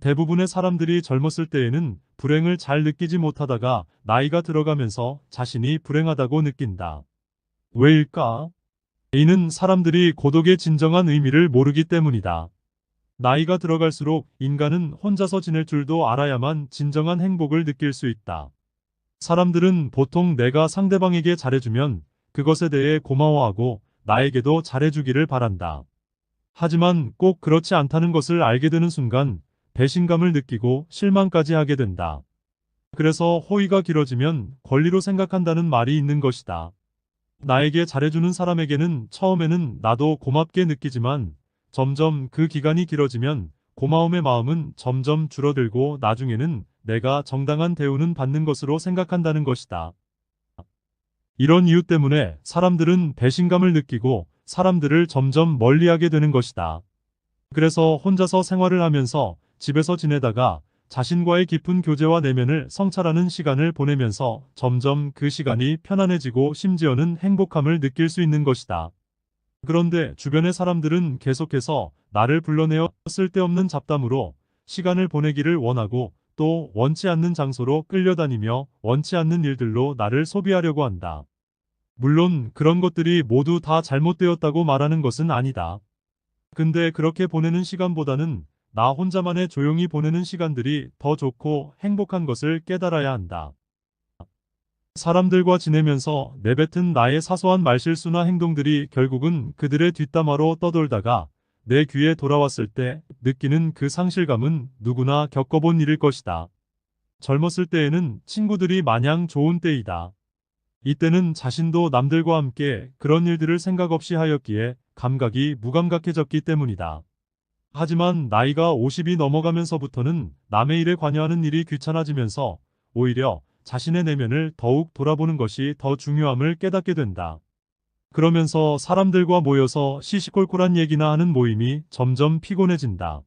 대부분의 사람들이 젊었을 때에는 불행을 잘 느끼지 못하다가 나이가 들어가면서 자신이 불행하다고 느낀다. 왜일까? 이는 사람들이 고독의 진정한 의미를 모르기 때문이다. 나이가 들어갈수록 인간은 혼자서 지낼 줄도 알아야만 진정한 행복을 느낄 수 있다. 사람들은 보통 내가 상대방에게 잘해주면 그것에 대해 고마워하고 나에게도 잘해주기를 바란다. 하지만 꼭 그렇지 않다는 것을 알게 되는 순간 배신감을 느끼고 실망까지 하게 된다. 그래서 호의가 길어지면 권리로 생각한다는 말이 있는 것이다. 나에게 잘해주는 사람에게는 처음에는 나도 고맙게 느끼지만 점점 그 기간이 길어지면 고마움의 마음은 점점 줄어들고 나중에는 내가 정당한 대우는 받는 것으로 생각한다는 것이다. 이런 이유 때문에 사람들은 배신감을 느끼고 사람들을 점점 멀리하게 되는 것이다. 그래서 혼자서 생활을 하면서 집에서 지내다가 자신과의 깊은 교제와 내면을 성찰하는 시간을 보내면서 점점 그 시간이 편안해지고 심지어는 행복함을 느낄 수 있는 것이다. 그런데 주변의 사람들은 계속해서 나를 불러내어 쓸데없는 잡담으로 시간을 보내기를 원하고 또 원치 않는 장소로 끌려다니며 원치 않는 일들로 나를 소비하려고 한다. 물론 그런 것들이 모두 다 잘못되었다고 말하는 것은 아니다. 근데 그렇게 보내는 시간보다는 나 혼자만의 조용히 보내는 시간들이 더 좋고 행복한 것을 깨달아야 한다. 사람들과 지내면서 내뱉은 나의 사소한 말실수나 행동들이 결국은 그들의 뒷담화로 떠돌다가 내 귀에 돌아왔을 때 느끼는 그 상실감은 누구나 겪어본 일일 것이다. 젊었을 때에는 친구들이 마냥 좋은 때이다. 이때는 자신도 남들과 함께 그런 일들을 생각 없이 하였기에 감각이 무감각해졌기 때문이다. 하지만 나이가 50이 넘어가면서부터는 남의 일에 관여하는 일이 귀찮아지면서 오히려 자신의 내면을 더욱 돌아보는 것이 더 중요함을 깨닫게 된다. 그러면서 사람들과 모여서 시시콜콜한 얘기나 하는 모임이 점점 피곤해진다.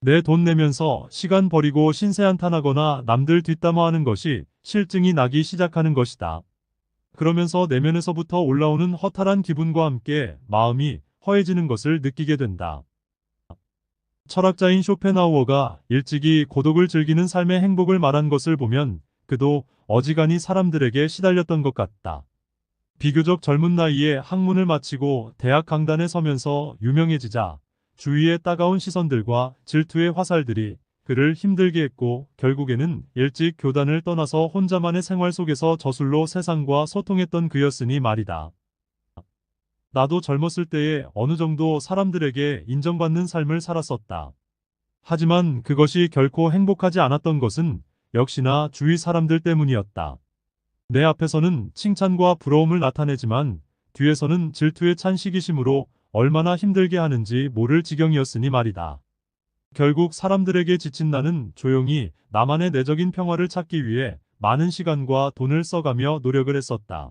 내 돈 내면서 시간 버리고 신세 한탄하거나 남들 뒷담화하는 것이 실증이 나기 시작하는 것이다. 그러면서 내면에서부터 올라오는 허탈한 기분과 함께 마음이 허해지는 것을 느끼게 된다. 철학자인 쇼펜하우어가 일찍이 고독을 즐기는 삶의 행복을 말한 것을 보면 그도 어지간히 사람들에게 시달렸던 것 같다. 비교적 젊은 나이에 학문을 마치고 대학 강단에 서면서 유명해지자 주위의 따가운 시선들과 질투의 화살들이 그를 힘들게 했고 결국에는 일찍 교단을 떠나서 혼자만의 생활 속에서 저술로 세상과 소통했던 그였으니 말이다. 나도 젊었을 때에 어느 정도 사람들에게 인정받는 삶을 살았었다. 하지만 그것이 결코 행복하지 않았던 것은 역시나 주위 사람들 때문이었다. 내 앞에서는 칭찬과 부러움을 나타내지만 뒤에서는 질투에 찬 시기심으로 얼마나 힘들게 하는지 모를 지경이었으니 말이다. 결국 사람들에게 지친 나는 조용히 나만의 내적인 평화를 찾기 위해 많은 시간과 돈을 써가며 노력을 했었다.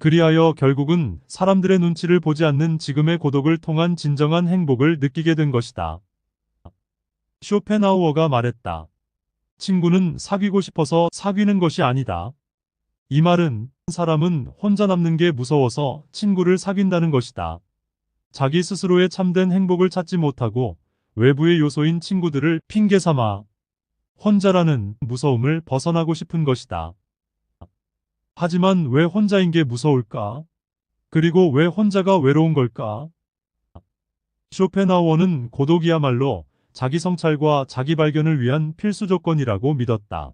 그리하여 결국은 사람들의 눈치를 보지 않는 지금의 고독을 통한 진정한 행복을 느끼게 된 것이다. 쇼펜하우어가 말했다. 친구는 사귀고 싶어서 사귀는 것이 아니다. 이 말은 사람은 혼자 남는 게 무서워서 친구를 사귄다는 것이다. 자기 스스로의 참된 행복을 찾지 못하고 외부의 요소인 친구들을 핑계 삼아 혼자라는 무서움을 벗어나고 싶은 것이다. 하지만 왜 혼자인 게 무서울까? 그리고 왜 혼자가 외로운 걸까? 쇼펜하우어는 고독이야말로 자기 성찰과 자기 발견을 위한 필수 조건이라고 믿었다.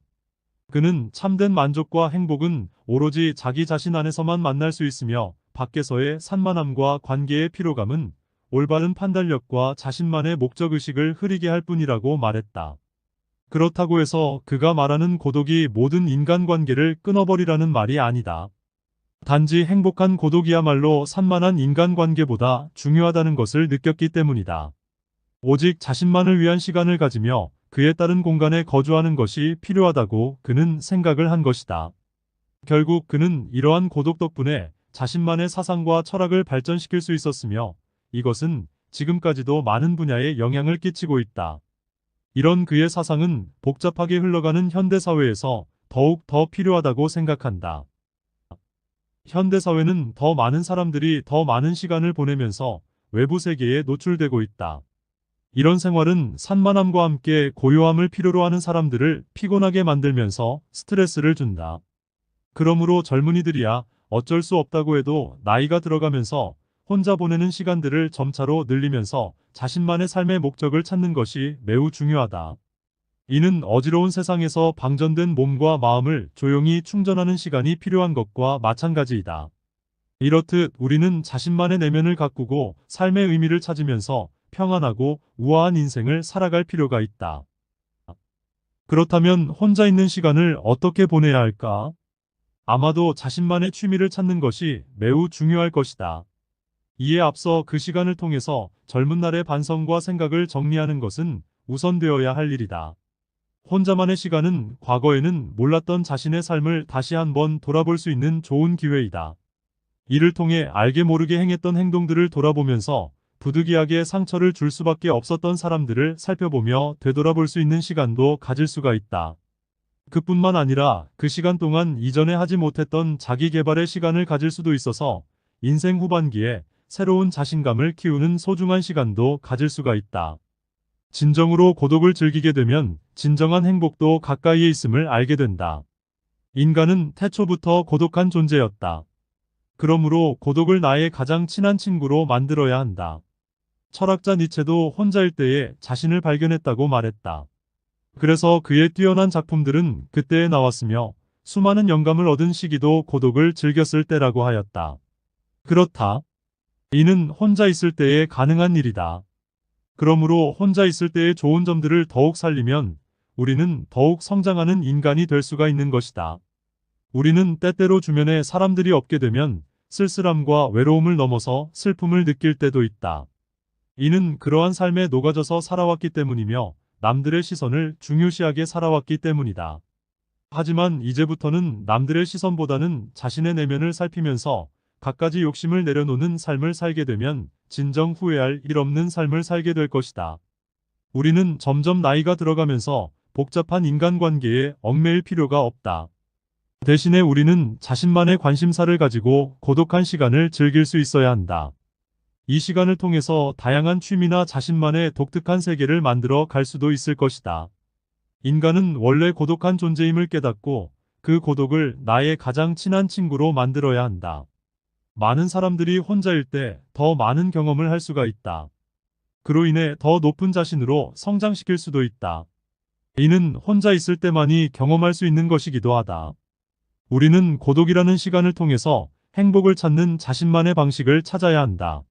그는 참된 만족과 행복은 오로지 자기 자신 안에서만 만날 수 있으며 밖에서의 산만함과 관계의 피로감은 올바른 판단력과 자신만의 목적의식을 흐리게 할 뿐이라고 말했다. 그렇다고 해서 그가 말하는 고독이 모든 인간관계를 끊어버리라는 말이 아니다. 단지 행복한 고독이야말로 산만한 인간관계보다 중요하다는 것을 느꼈기 때문이다. 오직 자신만을 위한 시간을 가지며 그에 따른 공간에 거주하는 것이 필요하다고 그는 생각을 한 것이다. 결국 그는 이러한 고독 덕분에 자신만의 사상과 철학을 발전시킬 수 있었으며 이것은 지금까지도 많은 분야에 영향을 끼치고 있다. 이런 그의 사상은 복잡하게 흘러가는 현대사회에서 더욱 더 필요하다고 생각한다. 현대사회는 더 많은 사람들이 더 많은 시간을 보내면서 외부 세계에 노출되고 있다. 이런 생활은 산만함과 함께 고요함을 필요로 하는 사람들을 피곤하게 만들면서 스트레스를 준다. 그러므로 젊은이들이야 어쩔 수 없다고 해도 나이가 들어가면서 혼자 보내는 시간들을 점차로 늘리면서 자신만의 삶의 목적을 찾는 것이 매우 중요하다. 이는 어지러운 세상에서 방전된 몸과 마음을 조용히 충전하는 시간이 필요한 것과 마찬가지이다. 이렇듯 우리는 자신만의 내면을 가꾸고 삶의 의미를 찾으면서 평안하고 우아한 인생을 살아갈 필요가 있다. 그렇다면 혼자 있는 시간을 어떻게 보내야 할까? 아마도 자신만의 취미를 찾는 것이 매우 중요할 것이다. 이에 앞서 그 시간을 통해서 젊은 날의 반성과 생각을 정리하는 것은 우선되어야 할 일이다. 혼자만의 시간은 과거에는 몰랐던 자신의 삶을 다시 한번 돌아볼 수 있는 좋은 기회이다. 이를 통해 알게 모르게 행했던 행동들을 돌아보면서 부득이하게 상처를 줄 수밖에 없었던 사람들을 살펴보며 되돌아볼 수 있는 시간도 가질 수가 있다. 그뿐만 아니라 그 시간 동안 이전에 하지 못했던 자기 개발의 시간을 가질 수도 있어서 인생 후반기에 새로운 자신감을 키우는 소중한 시간도 가질 수가 있다. 진정으로 고독을 즐기게 되면 진정한 행복도 가까이에 있음을 알게 된다. 인간은 태초부터 고독한 존재였다. 그러므로 고독을 나의 가장 친한 친구로 만들어야 한다. 철학자 니체도 혼자일 때에 자신을 발견했다고 말했다. 그래서 그의 뛰어난 작품들은 그때에 나왔으며 수많은 영감을 얻은 시기도 고독을 즐겼을 때라고 하였다. 그렇다. 이는 혼자 있을 때에 가능한 일이다. 그러므로 혼자 있을 때의 좋은 점들을 더욱 살리면 우리는 더욱 성장하는 인간이 될 수가 있는 것이다. 우리는 때때로 주변에 사람들이 없게 되면 쓸쓸함과 외로움을 넘어서 슬픔을 느낄 때도 있다. 이는 그러한 삶에 녹아져서 살아왔기 때문이며 남들의 시선을 중요시하게 살아왔기 때문이다. 하지만 이제부터는 남들의 시선보다는 자신의 내면을 살피면서 갖가지 욕심을 내려놓는 삶을 살게 되면 진정 후회할 일 없는 삶을 살게 될 것이다. 우리는 점점 나이가 들어가면서 복잡한 인간관계에 얽매일 필요가 없다. 대신에 우리는 자신만의 관심사를 가지고 고독한 시간을 즐길 수 있어야 한다. 이 시간을 통해서 다양한 취미나 자신만의 독특한 세계를 만들어 갈 수도 있을 것이다. 인간은 원래 고독한 존재임을 깨닫고 그 고독을 나의 가장 친한 친구로 만들어야 한다. 많은 사람들이 혼자일 때 더 많은 경험을 할 수가 있다. 그로 인해 더 높은 자신으로 성장시킬 수도 있다. 이는 혼자 있을 때만이 경험할 수 있는 것이기도 하다. 우리는 고독이라는 시간을 통해서 행복을 찾는 자신만의 방식을 찾아야 한다.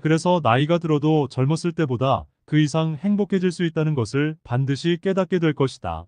그래서 나이가 들어도 젊었을 때보다 그 이상 행복해질 수 있다는 것을 반드시 깨닫게 될 것이다.